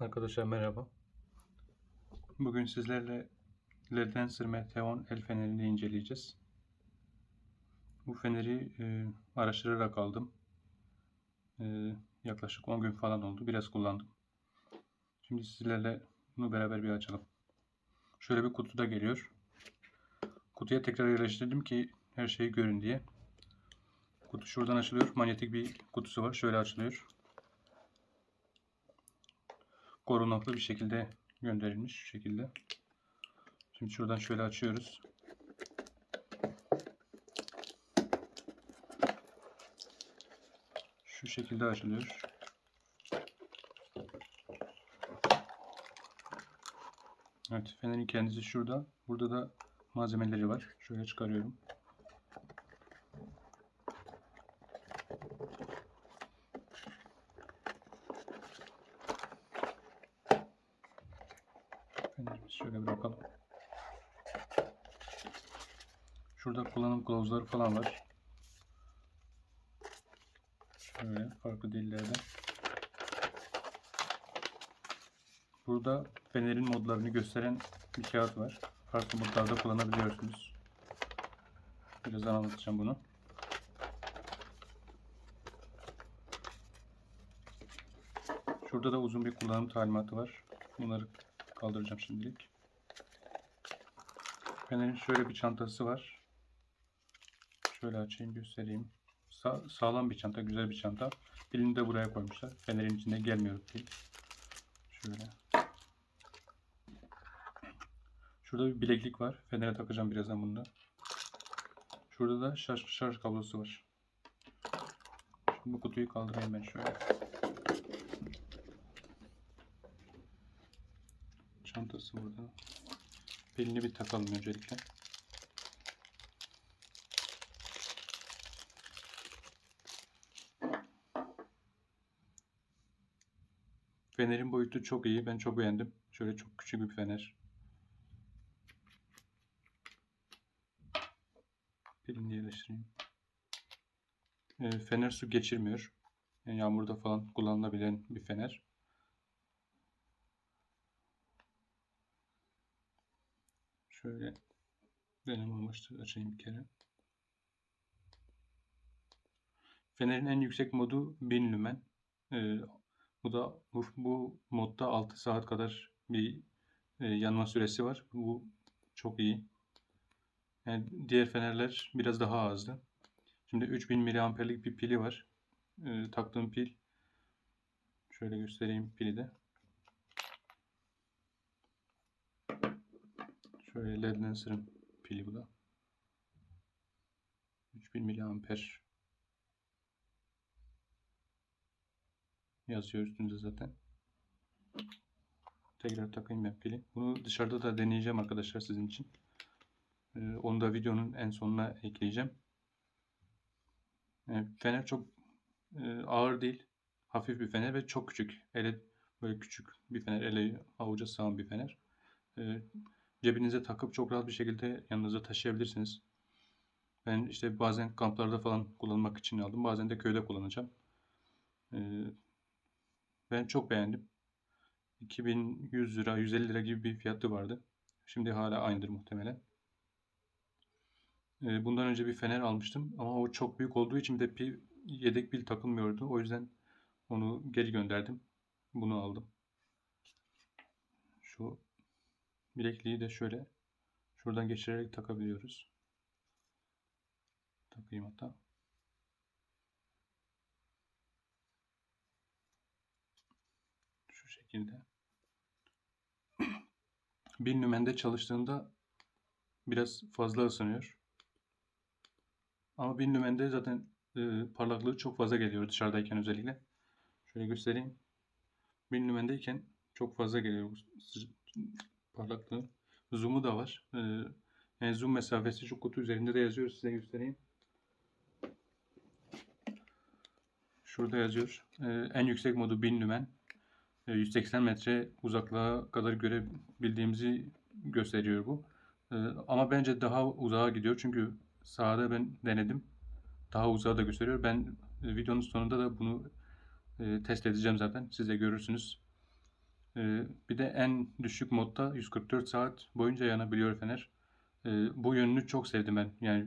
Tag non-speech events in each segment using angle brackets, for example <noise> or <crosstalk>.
Arkadaşlar merhaba. Bugün sizlerle LED Lancer MT10 el fenerini inceleyeceğiz. Bu feneri e, araştırarak aldım. E, yaklaşık 10 gün falan oldu. Biraz kullandım. Şimdi sizlerle bunu beraber bir açalım. Şöyle bir kutuda geliyor. Kutuya tekrar yerleştirdim ki her şeyi görün diye. Kutu şuradan açılıyor. Manyetik bir kutusu var. Şöyle açılıyor. Korunaklı bir şekilde gönderilmiş şu şekilde. Şimdi şuradan şöyle açıyoruz. Şu şekilde açılıyor. Evet, fenerin kendisi şurada. Burada da malzemeleri var. Şöyle çıkarıyorum. Fenerimizi şöyle bırakalım. Şurada kullanım kılavuzları falan var. Şöyle farklı dillerde. Burada fenerin modlarını gösteren bir kağıt var. Farklı modlarda kullanabiliyorsunuz. Birazdan anlatacağım bunu. Şurada da uzun bir kullanım talimatı var. Bunları kaldıracağım şimdilik. Fener'in şöyle bir çantası var. Şöyle açayım göstereyim. Sa sağlam bir çanta, güzel bir çanta. Pilini de buraya koymuşlar. Fener'in içinde gelmiyor pil. Şöyle. Şurada bir bileklik var. Fener'e takacağım birazdan bunu da. Şurada da şarj, şarj kablosu var. Şimdi bu kutuyu kaldırayım ben şöyle. Çantası burada. Pilini bir takalım öncelikle. Fenerin boyutu çok iyi. Ben çok beğendim. Şöyle çok küçük bir fener. Pilini yerleştireyim. Ee, fener su geçirmiyor. Yani yağmurda falan kullanılabilen bir fener. Şöyle deneme amaçlı açayım bir kere. Fenerin en yüksek modu 1000 lümen. Ee, bu da bu, bu modda 6 saat kadar bir e, yanma süresi var. Bu çok iyi. Yani diğer fenerler biraz daha azdı. Şimdi 3000 miliamperlik bir pili var. Ee, taktığım pil. Şöyle göstereyim pili de. Şöyle LED Lancer'ın pili bu da. 3000 miliamper yazıyor üstünde zaten. Tekrar takayım ben pili. Bunu dışarıda da deneyeceğim arkadaşlar sizin için. Ee, onu da videonun en sonuna ekleyeceğim. Yani fener çok e, ağır değil. Hafif bir fener ve çok küçük. Ele böyle küçük bir fener. Ele avuca sığan bir fener. Ee, cebinize takıp çok rahat bir şekilde yanınıza taşıyabilirsiniz. Ben işte bazen kamplarda falan kullanmak için aldım. Bazen de köyde kullanacağım. Ee, ben çok beğendim. 2100 lira, 150 lira gibi bir fiyatı vardı. Şimdi hala aynıdır muhtemelen. Ee, bundan önce bir fener almıştım ama o çok büyük olduğu için bir de pil, yedek pil takılmıyordu. O yüzden onu geri gönderdim. Bunu aldım. Şu bilekliği de şöyle şuradan geçirerek takabiliyoruz. Takayım hatta. Şu şekilde. <clears throat> Bir lümende çalıştığında biraz fazla ısınıyor. Ama bin lümende zaten e, parlaklığı çok fazla geliyor dışarıdayken özellikle. Şöyle göstereyim. Bin lümendeyken çok fazla geliyor bu sı- parlaklığı. Zoom'u da var. E, yani zoom mesafesi şu kutu üzerinde de yazıyor. Size göstereyim. Şurada yazıyor. E, en yüksek modu 1000 lümen. E, 180 metre uzaklığa kadar görebildiğimizi gösteriyor bu. Ama bence daha uzağa gidiyor. Çünkü sahada ben denedim. Daha uzağa da gösteriyor. Ben e, videonun sonunda da bunu e, test edeceğim zaten. Siz de görürsünüz. Ee, bir de en düşük modda 144 saat boyunca yanabiliyor fener. Ee, bu yönünü çok sevdim ben. Yani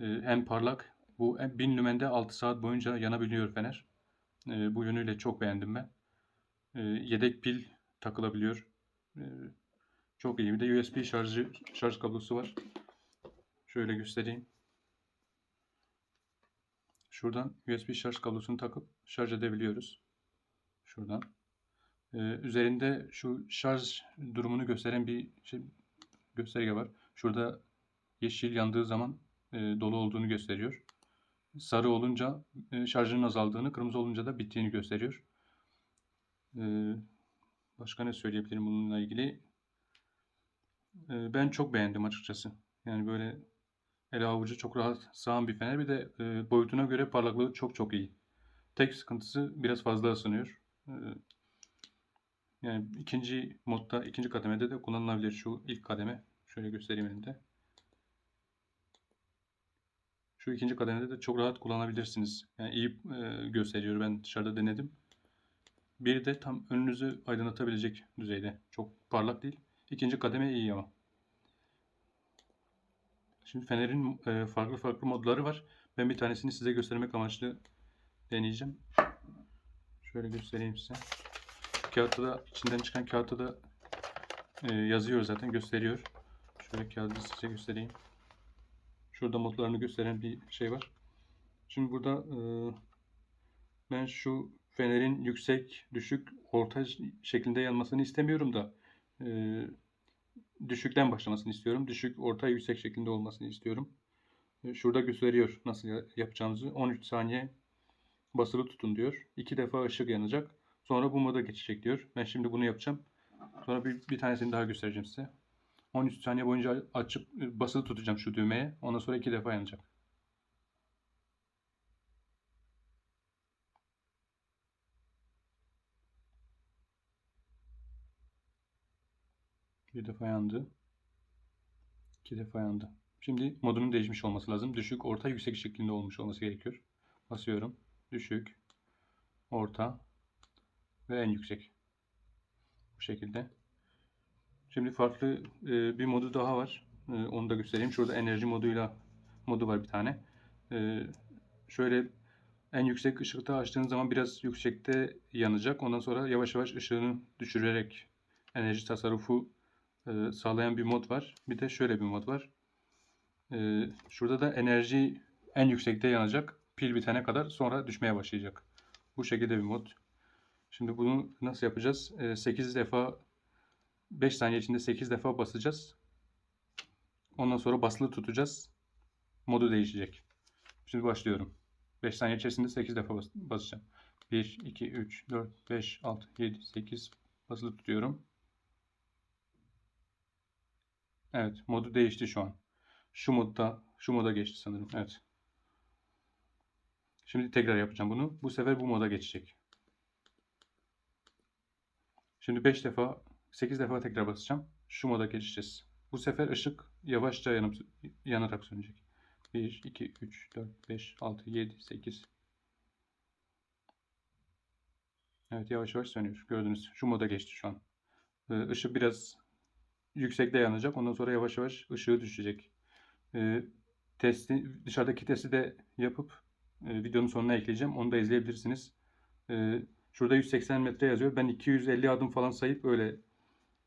e, hem parlak, bu en- 1000 lümende 6 saat boyunca yanabiliyor fener. Ee, bu yönüyle çok beğendim ben. Yedek pil takılabiliyor. Çok iyi. Bir de USB şarjı şarj kablosu var. Şöyle göstereyim. Şuradan USB şarj kablosunu takıp şarj edebiliyoruz. Şuradan. Ee, üzerinde şu şarj durumunu gösteren bir şey, gösterge var. Şurada yeşil yandığı zaman e, dolu olduğunu gösteriyor. Sarı olunca e, şarjının azaldığını, kırmızı olunca da bittiğini gösteriyor. Ee, başka ne söyleyebilirim bununla ilgili? Ee, ben çok beğendim açıkçası. Yani böyle ele avucu çok rahat sığan bir fener. Bir de e, boyutuna göre parlaklığı çok çok iyi. Tek sıkıntısı biraz fazla ısınıyor. Yani ikinci modda, ikinci kademede de kullanılabilir şu ilk kademe. Şöyle göstereyim elimde. Şu ikinci kademede de çok rahat kullanabilirsiniz. Yani iyi e, gösteriyor. Ben dışarıda denedim. Biri de tam önünüzü aydınlatabilecek düzeyde. Çok parlak değil. İkinci kademe iyi ama. Şimdi fenerin e, farklı farklı modları var. Ben bir tanesini size göstermek amaçlı deneyeceğim. Şöyle göstereyim size. Kağıtta da içinden çıkan kağıtta da e, yazıyor zaten gösteriyor. Şöyle kağıdı size göstereyim. Şurada modlarını gösteren bir şey var. Şimdi burada e, ben şu fenerin yüksek, düşük, orta şeklinde yanmasını istemiyorum da e, düşükten başlamasını istiyorum. Düşük, orta, yüksek şeklinde olmasını istiyorum. E, Şurada gösteriyor nasıl ya- yapacağınızı. 13 saniye basılı tutun diyor. İki defa ışık yanacak. Sonra bu moda geçecek diyor. Ben şimdi bunu yapacağım. Sonra bir, bir tanesini daha göstereceğim size. 13 saniye boyunca açıp e, basılı tutacağım şu düğmeye. Ondan sonra iki defa yanacak. Bir defa yandı. İki defa yandı. Şimdi modunun değişmiş olması lazım. Düşük, orta, yüksek şeklinde olmuş olması gerekiyor. Basıyorum. Düşük, orta ve en yüksek. Bu şekilde. Şimdi farklı e, bir modu daha var. E, onu da göstereyim. Şurada enerji moduyla modu var bir tane. E, şöyle en yüksek ışıkta açtığınız zaman biraz yüksekte yanacak. Ondan sonra yavaş yavaş ışığını düşürerek enerji tasarrufu e, sağlayan bir mod var. Bir de şöyle bir mod var. E, şurada da enerji en yüksekte yanacak. Pil bitene kadar sonra düşmeye başlayacak. Bu şekilde bir mod. Şimdi bunu nasıl yapacağız? E, 8 defa 5 saniye içinde 8 defa basacağız. Ondan sonra basılı tutacağız. Modu değişecek. Şimdi başlıyorum. 5 saniye içerisinde 8 defa bas- basacağım. 1, 2, 3, 4, 5, 6, 7, 8 basılı tutuyorum. Evet, modu değişti şu an. Şu modda, şu moda geçti sanırım. Evet. Şimdi tekrar yapacağım bunu. Bu sefer bu moda geçecek. Şimdi 5 defa, 8 defa tekrar basacağım. Şu moda geçeceğiz. Bu sefer ışık yavaşça yanıp, yanarak sönecek. 1, 2, 3, 4, 5, 6, 7, 8. Evet yavaş yavaş sönüyor. Gördünüz. Şu moda geçti şu an. Ee, Işık biraz yüksekte yanacak. Ondan sonra yavaş yavaş ışığı düşecek. Ee, testi, dışarıdaki testi de yapıp e, videonun sonuna ekleyeceğim. Onu da izleyebilirsiniz. Ee, şurada 180 metre yazıyor. Ben 250 adım falan sayıp öyle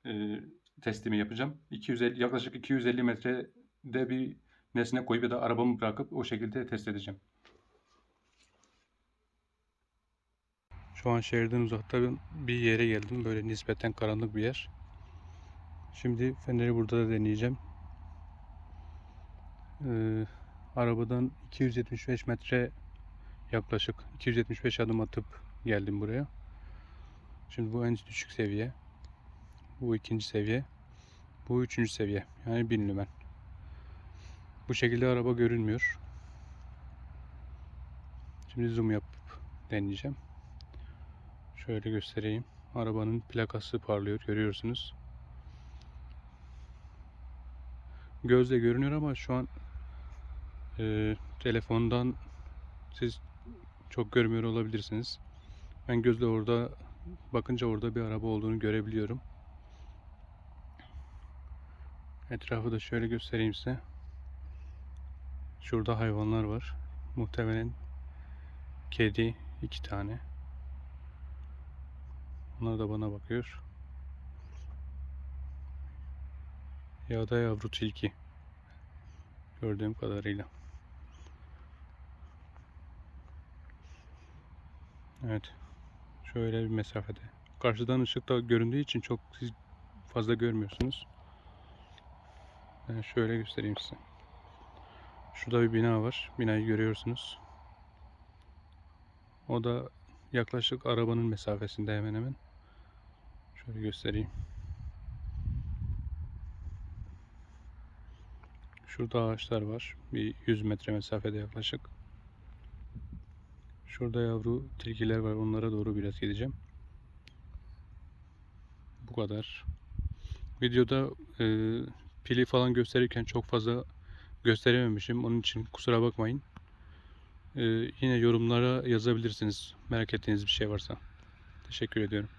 e, testimi yapacağım. 250 yaklaşık 250 metrede bir nesne koyup ya da arabamı bırakıp o şekilde test edeceğim. Şu an şehirden uzakta bir yere geldim. Böyle nispeten karanlık bir yer. Şimdi feneri burada da deneyeceğim. Ee, arabadan 275 metre yaklaşık 275 adım atıp geldim buraya. Şimdi bu en düşük seviye. Bu ikinci seviye. Bu üçüncü seviye. Yani 1000 lümen. Bu şekilde araba görünmüyor. Şimdi zoom yapıp deneyeceğim. Şöyle göstereyim. Arabanın plakası parlıyor. Görüyorsunuz. Gözle görünüyor ama şu an e, telefondan siz çok görmüyor olabilirsiniz. Ben gözle orada bakınca orada bir araba olduğunu görebiliyorum. Etrafı da şöyle göstereyim size. Şurada hayvanlar var. Muhtemelen kedi iki tane. Onlar da bana bakıyor. Ya da yavru tilki. Gördüğüm kadarıyla. Evet. Şöyle bir mesafede. Karşıdan ışıkta göründüğü için çok siz fazla görmüyorsunuz. Ben şöyle göstereyim size. Şurada bir bina var. Binayı görüyorsunuz. O da yaklaşık arabanın mesafesinde hemen hemen. Şöyle göstereyim. Şurada ağaçlar var. Bir 100 metre mesafede yaklaşık. Şurada yavru tilkiler var. Onlara doğru biraz gideceğim. Bu kadar. Videoda e, pili falan gösterirken çok fazla gösterememişim. Onun için kusura bakmayın. E, yine yorumlara yazabilirsiniz. Merak ettiğiniz bir şey varsa. Teşekkür ediyorum.